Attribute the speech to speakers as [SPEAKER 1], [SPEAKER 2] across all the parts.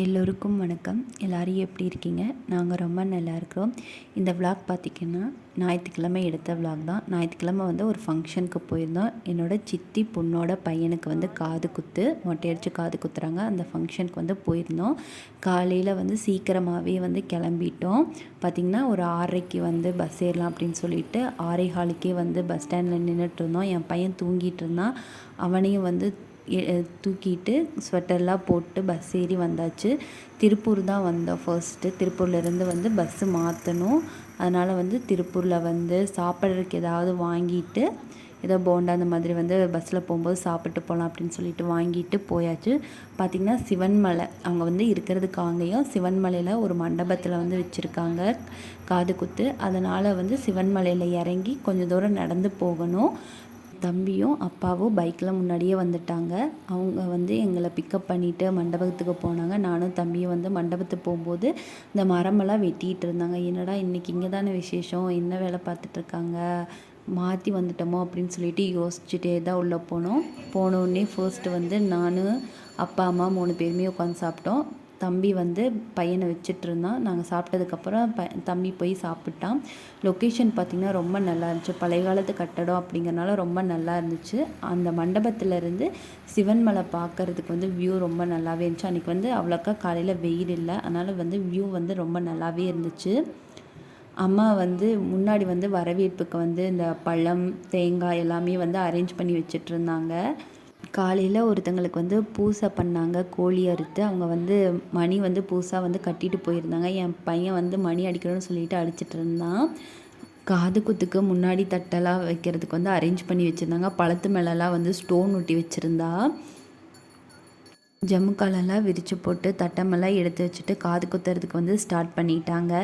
[SPEAKER 1] எல்லோருக்கும் வணக்கம். எல்லோரும் எப்படி இருக்கீங்க? நாங்கள் ரொம்ப நல்லா இருக்கிறோம். இந்த விளாக் பார்த்திங்கன்னா ஞாயிற்றுக்கிழமை எடுத்த விளாக் தான். ஞாயிற்றுக்கிழமை வந்து ஒரு ஃபங்க்ஷனுக்கு போயிருந்தோம். என்னோடய சித்தி பொண்ணோட பையனுக்கு வந்து காது குத்து மொட்டையடிச்சு காது குத்துறாங்க. அந்த ஃபங்க்ஷனுக்கு வந்து போயிருந்தோம். காலையில் வந்து சீக்கிரமாகவே வந்து கிளம்பிட்டோம். பார்த்திங்கன்னா ஒரு ஆறரைக்கு வந்து பஸ் ஏறலாம் அப்படின்னு சொல்லிட்டு ஆறே காலுக்கே வந்து பஸ் ஸ்டாண்டில் நின்றுட்டு இருந்தோம். என் பையன் தூங்கிட்டு இருந்தான். அவனையும் வந்து தூக்கிட்டு ஸ்வெட்டர்லாம் போட்டு பஸ் ஏறி வந்தாச்சு. திருப்பூர் தான் வந்தோம் ஃபர்ஸ்ட்டு திருப்பூர்லேருந்து வந்து பஸ்ஸு மாற்றணும் அதனால் வந்து திருப்பூரில் வந்து சாப்பிட்றதுக்கு ஏதாவது வாங்கிட்டு ஏதோ போண்டா அந்த மாதிரி வந்து பஸ்ஸில் போகும்போது சாப்பிட்டு போகலாம் அப்படின்னு சொல்லிட்டு வாங்கிட்டு போயாச்சு. பார்த்திங்கன்னா சிவன்மலை அவங்க வந்து இருக்கிறதுக்கு சிவன்மலையில் ஒரு மண்டபத்தில் வந்து வச்சுருக்காங்க காது குத்து. அதனால் வந்து சிவன்மலையில் இறங்கி கொஞ்சம் தூரம் நடந்து போகணும். தம்பியும் அப்பாவும் பைக்கில் முன்னாடியே வந்துட்டாங்க. அவங்க வந்து எங்களை பிக்கப் பண்ணிவிட்டு மண்டபத்துக்கு போனாங்க. நானும் தம்பியும் வந்து மண்டபத்துக்கு போகும்போது இந்த மரமெல்லாம் வெட்டிகிட்டு இருந்தாங்க. என்னடா இன்றைக்கி இங்கே தானே விசேஷம்? என்ன வேலை பார்த்துட்ருக்காங்க மாற்றி வந்துட்டோமோ அப்படின்னு சொல்லிட்டு யோசிச்சுட்டே தான் உள்ளே போனோம். போனோடனே ஃபர்ஸ்ட்டு வந்து நான் அப்பா அம்மா மூணு பேருமே உட்காந்து சாப்பிட்டோம். தம்பி வந்து பையனை வச்சிட்ருந்தான். நாங்கள் சாப்பிட்டதுக்கப்புறம் ப தம்பி போய் சாப்பிட்டான். லொக்கேஷன் பார்த்திங்கன்னா ரொம்ப நல்லா இருந்துச்சு. பழைய காலத்து கட்டடம் அப்படிங்கிறனால ரொம்ப நல்லா இருந்துச்சு. அந்த மண்டபத்துலேருந்து சிவன்மலை பார்க்குறதுக்கு வந்து வியூ ரொம்ப நல்லாவே இருந்துச்சு. அன்றைக்கி வந்து அவ்வளோக்கா காலையில் வெயில் இல்லை. அதனால் வந்து வியூ வந்து ரொம்ப நல்லாவே இருந்துச்சு. அம்மா வந்து முன்னாடி வந்து வரவேற்புக்கு வந்து இந்த பழம் தேங்காய் எல்லாமே வந்து அரேஞ்ச் பண்ணி வச்சிட்ருந்தாங்க. காலையில் ஒருத்தங்களுக்கு வந்து பூசை பண்ணாங்க கோழி அறுத்து. அவங்க வந்து மணி வந்து பூசாக வந்து கட்டிட்டு போயிருந்தாங்க. என் பையன் வந்து மணி அடிக்கணும்னு சொல்லிட்டு அடிச்சிட்டு இருந்தான். காது குத்துக்கு முன்னாடி தட்டெல்லாம் வைக்கிறதுக்கு வந்து அரேஞ்ச் பண்ணி வச்சுருந்தாங்க. பழத்து மேலெல்லாம் வந்து ஸ்டோன் ஒட்டி வச்சுருந்தா. ஜம்முக்காலெல்லாம் விரித்து போட்டு தட்டமெல்லாம் எடுத்து வச்சுட்டு காது குத்துறதுக்கு வந்து ஸ்டார்ட் பண்ணிட்டாங்க.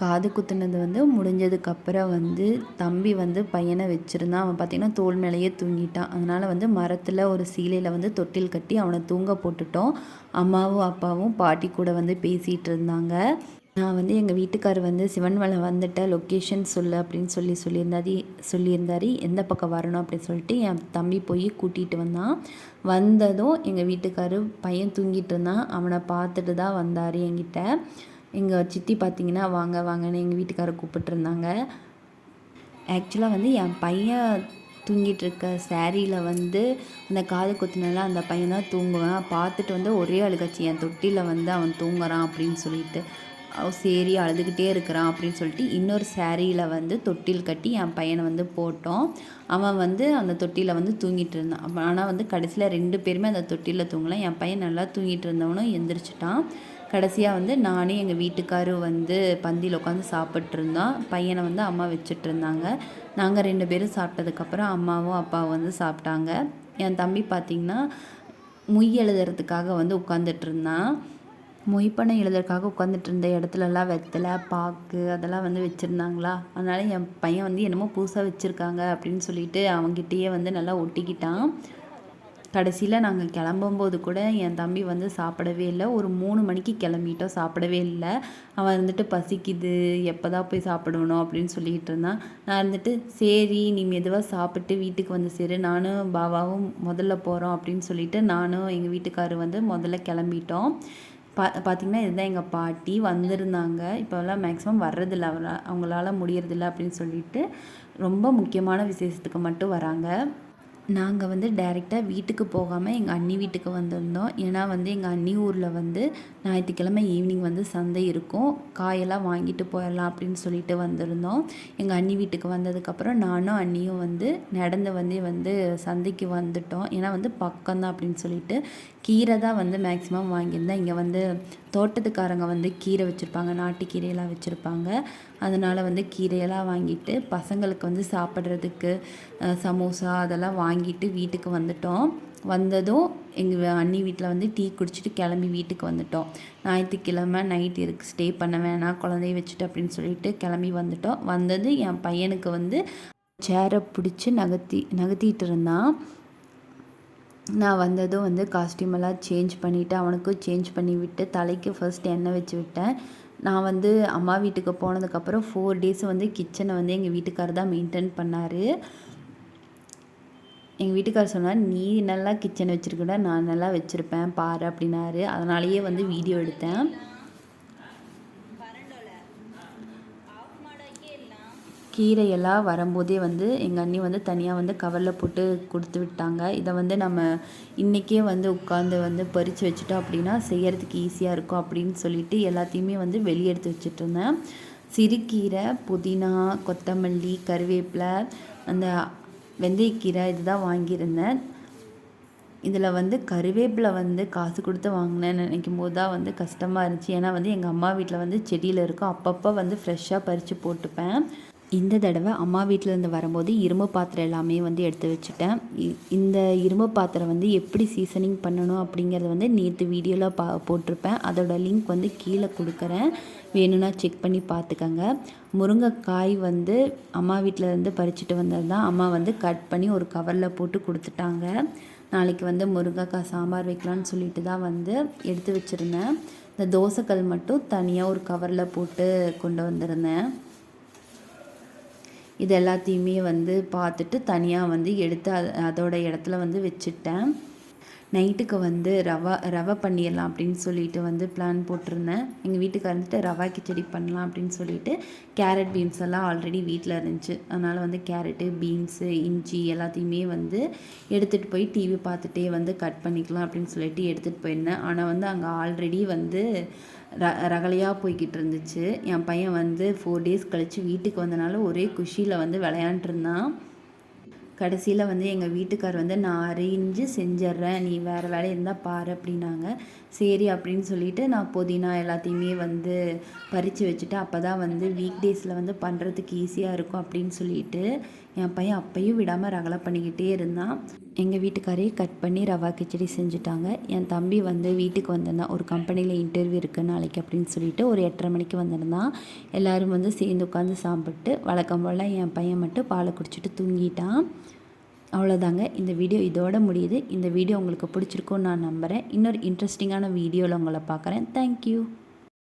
[SPEAKER 1] காது குத்துனது வந்து முடிஞ்சதுக்கப்புறம் வந்து தம்பி வந்து பையனை வச்சுருந்தான். அவன் பார்த்திங்கன்னா தோல் மேலேயே தூங்கிட்டான். அதனால் வந்து மரத்தில் ஒரு சீலையில் வந்து தொட்டில் கட்டி அவனை தூங்க போட்டுட்டோம். அம்மாவும் அப்பாவும் பாட்டி கூட வந்து பேசிகிட்டு இருந்தாங்க. நான் வந்து எங்கள் வீட்டுக்கார் வந்து சிவன் சிவன்மலை வந்துட்ட லொக்கேஷன் சொல்லு அப்படின்னு சொல்லி சொல்லியிருந்தாரு. சொல்லியிருந்தாரு. எந்த பக்கம் வரணும் அப்படின்னு சொல்லிட்டு என் தம்பி போய் கூட்டிகிட்டு வந்தான். வந்ததும் எங்கள் வீட்டுக்கார் பையன் தூங்கிட்டு இருந்தான். அவனை பார்த்துட்டு தான் வந்தார் என்கிட்ட. எங்கள் சித்தி பார்த்தீங்கன்னா வாங்க வாங்கன்னு எங்கள் வீட்டுக்காரர் கூப்பிட்டுருந்தாங்க ஆக்சுவலாக வந்து என் பையன் தூங்கிட்டு இருக்க சேரீயில் வந்து அந்த காது குத்துனால அந்த பையன் தான் தூங்குவேன். பார்த்துட்டு வந்து ஒரே அழுகாச்சு. என் தொட்டியில் வந்து அவன் தூங்குறான் அப்படின்னு சொல்லிட்டு. சரி அழுதுகிட்டே இருக்கிறான் அப்படின்னு சொல்லிட்டு இன்னொரு சேரீயில் வந்து தொட்டில் கட்டி என் பையனை வந்து போட்டோம். அவன் வந்து அந்த தொட்டியில் வந்து தூங்கிட்டு இருந்தான். ஆனால் வந்து கடைசியில் ரெண்டு பேருமே அந்த தொட்டியில் தூங்கலாம் என் பையன் நல்லா தூங்கிட்டு இருந்தவனும் எந்திரிச்சிட்டான். கடைசியாக வந்து நானே எங்கள் வீட்டுக்காரும் வந்து பந்தியில் உட்காந்து சாப்பிட்ருந்தோம் பையனை வந்து அம்மா வச்சுட்டு இருந்தாங்க. நாங்கள் ரெண்டு பேரும் சாப்பிட்டதுக்கப்புறம் அம்மாவும் அப்பாவும் வந்து சாப்பிட்டாங்க. என் தம்பி பார்த்திங்கன்னா முய் எழுதுறதுக்காக வந்து உட்காந்துட்டு இருந்தான். மொய்ப்பனை எழுதுறதுக்காக உட்காந்துட்டு இருந்த இடத்துலலாம் வெத்தலை பாக்கு அதெல்லாம் வந்து வச்சுருந்தாங்களா? அதனால் என் பையன் வந்து என்னமோ புதுசாக வச்சுருக்காங்க அப்படின்னு சொல்லிட்டு அவங்ககிட்டயே வந்து நல்லா ஒட்டிக்கிட்டான். கடைசியில் நாங்கள் கிளம்பும்போது கூட என் தம்பி வந்து சாப்பிடவே இல்லை. ஒரு மூணு மணிக்கு கிளம்பிட்டோம். சாப்பிடவே இல்லை. அவன் வந்துட்டு பசிக்குது. எப்போ தான் போய் சாப்பிடணும் அப்படின்னு சொல்லிக்கிட்டு இருந்தான். நான் இருந்துட்டு சரி நீ மெதுவாக சாப்பிட்டு வீட்டுக்கு வந்து சரி. நானும் பாபாவும் முதல்ல போகிறோம் அப்படின்னு சொல்லிட்டு நானும் எங்கள் வீட்டுக்காரர் வந்து முதல்ல கிளம்பிட்டோம். பா பார்த்திங்கன்னா இதுதான் எங்கள் பாட்டி வந்திருந்தாங்க. இப்போல்லாம் மேக்ஸிமம் வர்றதில்ல. அவரா அவங்களால முடியறதில்ல அப்படின்னு சொல்லிட்டு ரொம்ப முக்கியமான விசேஷத்துக்கு மட்டும் வராங்க. நாங்கள் வந்து டைரெக்டாக வீட்டுக்கு போகாமல் எங்கள் அண்ணி வீட்டுக்கு வந்திருந்தோம். ஏன்னா வந்து எங்கள் அண்ணி ஊரில் வந்து ஞாயிற்றுக்கிழமை ஈவினிங் வந்து சந்தை இருக்கும். காயெல்லாம் வாங்கிட்டு போயிடலாம் அப்படின்னு சொல்லிட்டு வந்திருந்தோம். எங்கள் அண்ணி வீட்டுக்கு வந்ததுக்கப்புறம் நானும் அண்ணியும் வந்து நடந்து வந்து வந்து சந்தைக்கு வந்துட்டோம். ஏன்னா வந்து பக்கம்தான் அப்படின்னு சொல்லிட்டு கீரை தான் வந்து மேக்ஸிமம் வாங்கியிருந்தேன். இங்கே வந்து தோட்டத்துக்காரங்க வந்து கீரை வச்சுருப்பாங்க நாட்டு கீரையெல்லாம் வச்சுருப்பாங்க. அதனால் வந்து கீரையெல்லாம் வாங்கிட்டு பசங்களுக்கு வந்து சாப்பிட்றதுக்கு சமோசா அதெல்லாம் வாங்கிட்டு வீட்டுக்கு வந்துட்டோம். வந்ததும் எங்கள் அண்ணி வீட்டில் வந்து டீ குடிச்சிட்டு கிளம்பி வீட்டுக்கு வந்துட்டோம். ஞாயிற்றுக்கிழமை நைட் இருக்கு ஸ்டே பண்ண வேணாம் குழந்தைய வச்சுட்டு அப்படின்னு சொல்லிட்டு கிளம்பி வந்துட்டோம். வந்தது என் பையனுக்கு வந்து சேரை பிடிச்சி நகர்த்தி நகர்த்திட்டு இருந்தான். நான் வந்ததும் வந்து காஸ்டியூம் எல்லாம் சேஞ்ச் பண்ணிவிட்டு அவனுக்கும் சேஞ்ச் பண்ணி விட்டு தலைக்கு ஃபர்ஸ்ட் எண்ணெய் வச்சு விட்டேன். நான் வந்து அம்மா வீட்டுக்கு போனதுக்கப்புறம் ஃபோர் டேஸ் வந்து கிச்சனை வந்து எங்கள் வீட்டுக்காரர் தான் மெயின்டைன் பண்ணார். எங்கள் வீட்டுக்காரர் சொன்னார் நீ நல்லா கிச்சன் வச்சுருக்கூட நான் நல்லா வச்சுருப்பேன் பாரு அப்படின்னாரு. அதனாலேயே வந்து வீடியோ எடுத்தேன். கீரையெல்லாம் வரும்போதே வந்து எங்கள் அண்ணி வந்து தனியாக வந்து கவரில் போட்டு கொடுத்து விட்டாங்க. இதை வந்து நம்ம இன்றைக்கே வந்து உட்காந்து வந்து பறித்து வச்சுட்டோம் அப்படின்னா செய்கிறதுக்கு ஈஸியாக இருக்கும் அப்படின்னு சொல்லிட்டு எல்லாத்தையுமே வந்து வெளியே எடுத்து வச்சுட்டு இருந்தேன். சிறுகீரை புதினா கொத்தமல்லி கருவேப்பிலை அந்த வெந்தயக்கீரை இதுதான் வாங்கியிருந்தேன். இதில் வந்து கருவேப்பிலை வந்து காசு கொடுத்து வாங்கினேன்னு நினைக்கும் போது தான் வந்து கஷ்டமாக இருந்துச்சு. ஏன்னா வந்து எங்கள் அம்மா வீட்டில் வந்து செடியில் இருக்கும். அப்பப்போ வந்து ஃப்ரெஷ்ஷாக பறித்து போட்டுப்பேன். இந்த தடவை அம்மா வீட்டிலேருந்து வரும்போது இரும்பு பாத்திரம் எல்லாமே வந்து எடுத்து வச்சுட்டேன். இ- இந்த இரும்பு பாத்திரம் வந்து எப்படி சீசனிங் பண்ணணும் அப்படிங்கிறத வந்து நேற்று வீடியோவில் பா போட்டிருப்பேன். அதோடய லிங்க் வந்து கீழே கொடுக்குறேன். வேணும்னா செக் பண்ணி பார்த்துக்கங்க முருங்கைக்காய் வந்து அம்மா வீட்டிலேருந்து பறிச்சுட்டு வந்தது தான் அம்மா வந்து கட் பண்ணி ஒரு கவரில் போட்டு கொடுத்துட்டாங்க. நாளைக்கு வந்து முருங்கைக்காய் சாம்பார் வைக்கலான்னு சொல்லிட்டு தான் வந்து எடுத்து வச்சுருந்தேன். இந்த தோசைக்கல் மட்டும் தனியாக ஒரு கவரில் போட்டு கொண்டு வந்திருந்தேன். இது எல்லாத்தையுமே வந்து பார்த்துட்டு தனியாக வந்து எடுத்து அது அதோட இடத்துல வந்து வச்சுட்டேன். நைட்டுக்கு வந்து ரவா ரவை பண்ணிடலாம் அப்படின்னு சொல்லிட்டு வந்து பிளான் போட்டிருந்தேன். எங்கள் வீட்டுக்கு வந்துட்டு ரவா கிச்சடி பண்ணலாம் அப்படின்னு சொல்லிட்டு கேரட் பீன்ஸ் எல்லாம் ஆல்ரெடி வீட்டில் இருந்துச்சு. அதனால் வந்து கேரட்டு பீன்ஸு இஞ்சி எல்லாத்தையுமே வந்து எடுத்துகிட்டு போய் டிவி பார்த்துட்டே வந்து கட் பண்ணிக்கலாம் அப்படின்னு சொல்லிட்டு எடுத்துகிட்டு போயிருந்தேன். ஆனால் வந்து அங்கே ஆல்ரெடி வந்து ர ரகலையாக போய்கிட்டு இருந்துச்சு. என் பையன் வந்து ஃபோர் டேஸ் கழித்து வீட்டுக்கு வந்தனால ஒரே குஷியில் வந்து விளையாண்டுருந்தான் கடைசியில் வந்து எங்கள் வீட்டுக்கார் வந்து நான் அரேஞ்சு செஞ்சிட்றேன் நீ வேறு வேலை இருந்தால் பாரு அப்படின்னாங்க. சரி அப்படின்னு சொல்லிட்டு நான் புதினா எல்லாத்தையுமே வந்து பறித்து வச்சுட்டு அப்போ தான் வந்து வீக் டேஸில் வந்து பண்ணுறதுக்கு ஈஸியாக இருக்கும் அப்படின்னு சொல்லிட்டு என் பையன் அப்பையும் விடாமல் ரகலை பண்ணிக்கிட்டே இருந்தான். எங்கள் வீட்டுக்காரே கட் பண்ணி ரவா கிச்சடி செஞ்சுட்டாங்க. என் தம்பி வந்து வீட்டுக்கு வந்திருந்தான் ஒரு கம்பெனியில் இன்டர்வியூ இருக்குது நாளைக்கு அப்படின்னு சொல்லிட்டு ஒரு எட்டரை மணிக்கு வந்திருந்தான். எல்லோரும் வந்து சேர்ந்து உட்காந்து சாப்பிட்டு வழக்கம் போல் என் பையன் மட்டும் பாலை குடிச்சிட்டு தூங்கிட்டான். அவ்வளோதாங்க இந்த வீடியோ இதோட முடியுது. இந்த வீடியோ உங்களுக்கு பிடிச்சிருக்கும்னு நான் நம்புகிறேன் இன்னொரு இன்ட்ரெஸ்டிங்கான வீடியோவில் உங்களை பார்க்குறேன். தேங்க்யூ